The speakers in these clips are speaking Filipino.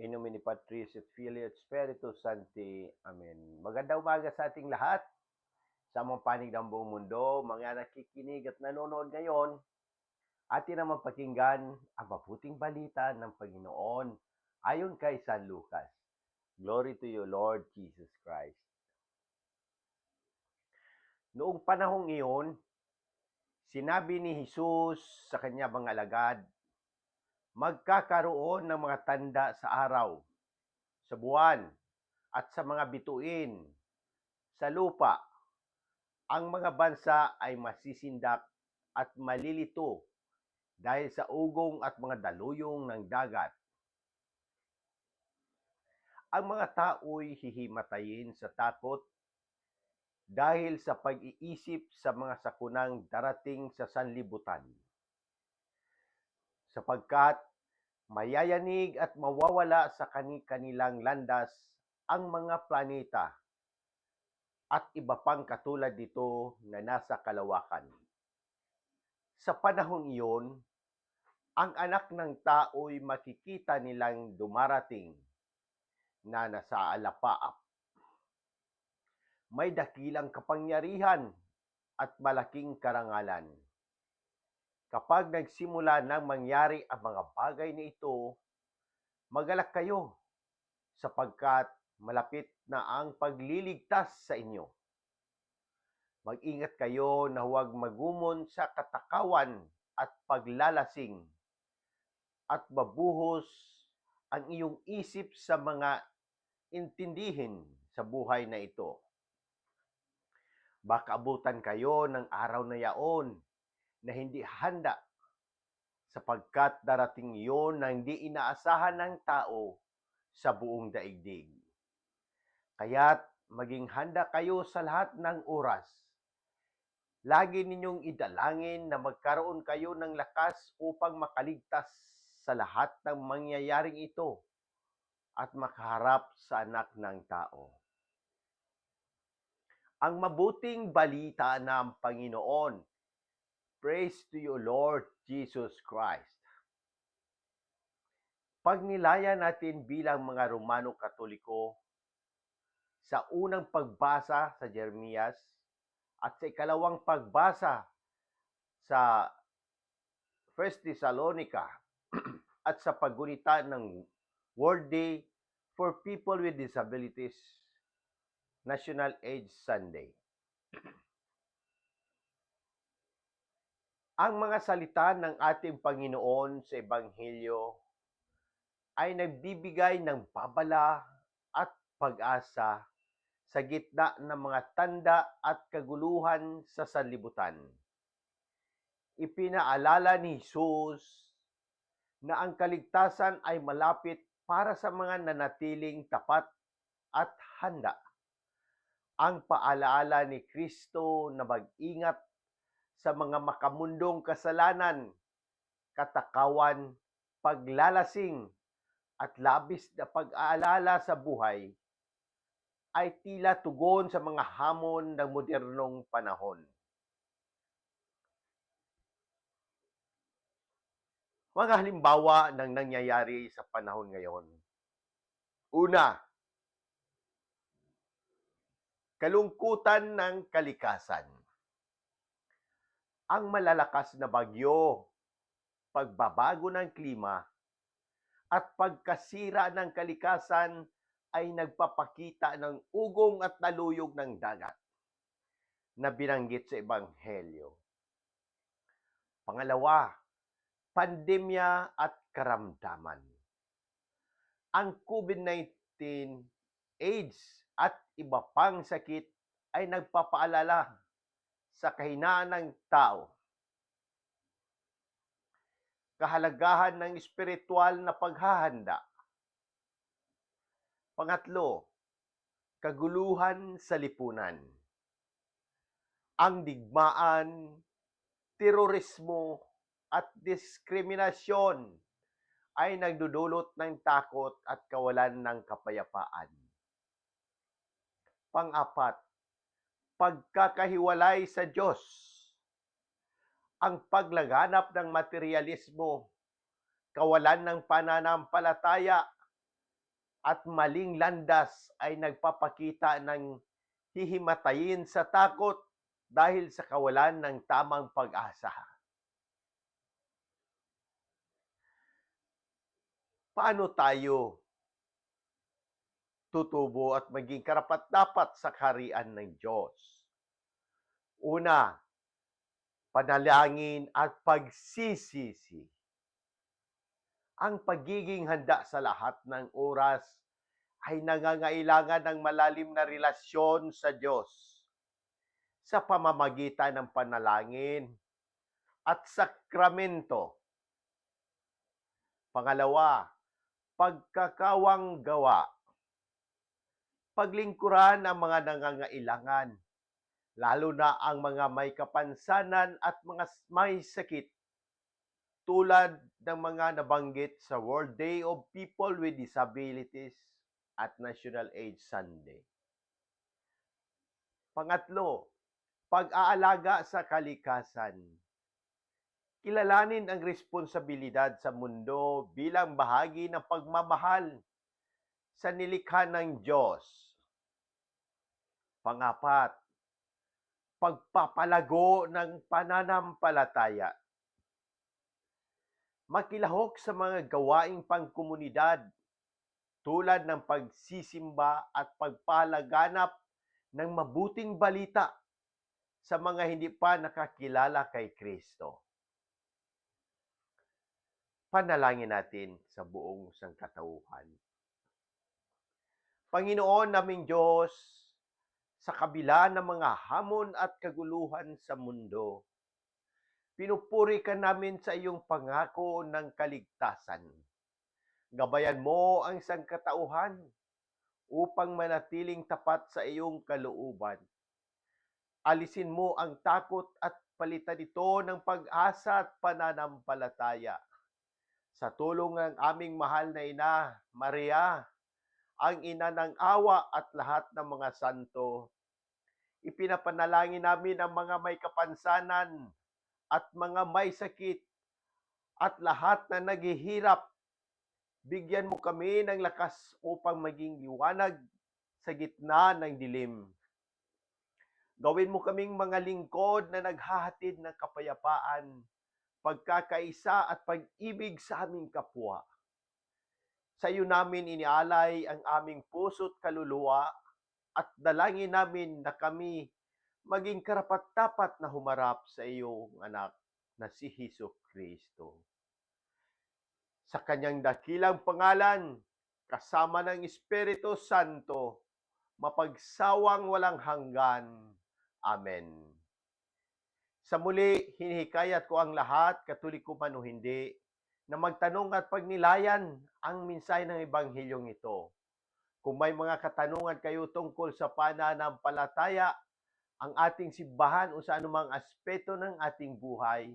In nomine Patris et Filii et Spiritus Sancti. Amen. Magandang umaga sa ating lahat. Sa mga panig ng buong mundo, mga nakikinig at nanonood ngayon, atin naman pakinggan ang mabuting balita ng Panginoon ayon kay San Lucas. Glory to you, Lord Jesus Christ. Noong panahong iyon, sinabi ni Jesus sa kanya mga alagad, magkakaroon ng mga tanda sa araw, sa buwan, at sa mga bituin, sa lupa. Ang mga bansa ay masisindak at malilito dahil sa ugong at mga daluyong ng dagat. Ang mga tao'y hihimatayin sa takot dahil sa pag-iisip sa mga sakunang darating sa sanlibutan sapagkat mayayanig at mawawala sa kani-kanilang landas ang mga planeta at iba pang katulad dito na nasa kalawakan. Sa panahong iyon, ang anak ng tao'y makikita nilang dumarating na nasa alapaap. May dakilang kapangyarihan at malaking karangalan kapag nagsimula nang mangyari ang mga bagay na ito, magalak kayo sapagkat malapit na ang pagliligtas sa inyo. Mag-ingat kayo na huwag magumon sa katakawan at paglalasing at mabuhos ang iyong isip sa mga intindihin sa buhay na ito. Baka abutan kayo ng araw na yaon na hindi handa sapagkat darating iyon na hindi inaasahan ng tao sa buong daigdig. Kaya't maging handa kayo sa lahat ng oras. Lagi ninyong idalangin na magkaroon kayo ng lakas upang makaligtas sa lahat ng mangyayaring ito at makaharap sa anak ng tao. Ang mabuting balita ng Panginoon Praise to you, Lord Jesus Christ. Pag nilaya natin bilang mga Romano Katoliko, sa unang pagbasa sa Jeremias at sa ikalawang pagbasa sa 1 Thessalonica at sa paggunita ng World Day for People with Disabilities National AIDS Sunday. Ang mga salita ng ating Panginoon sa Ebanghelyo ay nagbibigay ng babala at pag-asa sa gitna ng mga tanda at kaguluhan sa sanlibutan. Ipinaalala ni Jesus na ang kaligtasan ay malapit para sa mga nanatiling tapat at handa. Ang paalaala ni Kristo na mag-ingat sa mga makamundong kasalanan, katakawan, paglalasing, at labis na pag-aalala sa buhay ay tila tugon sa mga hamon ng modernong panahon. Mga halimbawa ng nangyayari sa panahon ngayon. Una, kalungkutan ng kalikasan ang malalakas na bagyo, pagbabago ng klima, at pagkasira ng kalikasan ay nagpapakita ng ugong at naluyog ng dagat na binanggit sa Ebanghelyo. Pangalawa, pandemya at karamdaman. Ang COVID-19, AIDS at iba pang sakit ay nagpapaalala sa kahinaan ng tao. Kahalagahan ng espiritual na paghahanda. Pangatlo, kaguluhan sa lipunan. Ang digmaan, terorismo, at diskriminasyon ay nagdudulot ng takot at kawalan ng kapayapaan. Pang-apat, pagkakahiwalay sa Diyos. Ang paglaganap ng materialismo, kawalan ng pananampalataya, at maling landas ay nagpapakita ng hihimatayin sa takot dahil sa kawalan ng tamang pag-asa. Paano tayo tutubo at maging karapat-dapat sa kaharian ng Diyos? Una, panalangin at pagsisisi. Ang pagiging handa sa lahat ng oras ay nangangailangan ng malalim na relasyon sa Diyos sa pamamagitan ng panalangin at sakramento. Pangalawa, pagkakawang gawa. Paglingkuran ang mga nangangailangan, lalo na ang mga may kapansanan at mga may sakit tulad ng mga nabanggit sa World Day of People with Disabilities at National AIDS Sunday. Pangatlo, pag-aalaga sa kalikasan. Kilalanin ang responsibilidad sa mundo bilang bahagi ng pagmamahal sa nilikha ng Diyos. Pangapat, pagpapalago ng pananampalataya. Makilahok sa mga gawaing pangkomunidad tulad ng pagsisimba at pagpalaganap ng mabuting balita sa mga hindi pa nakakilala kay Kristo. Panalangin natin sa buong sangkatauhan. Panginoon naming Diyos, sa kabila ng mga hamon at kaguluhan sa mundo, pinupuri ka namin sa iyong pangako ng kaligtasan. Gabayan mo ang sangkatauhan upang manatiling tapat sa iyong kalooban. Alisin mo ang takot at palitan ito ng pag-asa at pananampalataya. Sa tulong ng aming mahal na ina, Maria, ang ina ng awa at lahat ng mga santo, ipinapanalangin namin ang mga may kapansanan at mga may sakit at lahat na naghihirap bigyan mo kami ng lakas upang maging liwanag sa gitna ng dilim. Gawin mo kaming mga lingkod na naghahatid ng kapayapaan, pagkakaisa at pag-ibig sa aming kapwa. Sa iyo namin inialay ang aming puso't kaluluwa at dalangin namin na kami maging karapat-dapat na humarap sa iyong anak na si Hesus Kristo sa kanyang dakilang pangalan, kasama ng Espiritu Santo, mapagsawang walang hanggan. Amen. Sa muli, hinihikayat ko ang lahat, katoliko man o hindi, na magtanong at pagnilayan ang minsay ng Ebanghilyong ito. Kung may mga katanungan kayo tungkol sa pananampalataya, ang ating simbahan o sa anumang aspeto ng ating buhay,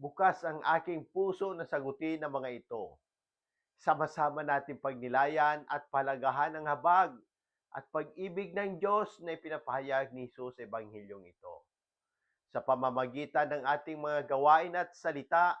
bukas ang aking puso na sagutin ang mga ito. Sama-sama natin pagnilayan at palagahan ang habag at pag-ibig ng Diyos na ipinapahayag ni Jesus sa Ebanghilyong ito. Sa pamamagitan ng ating mga gawain at salita,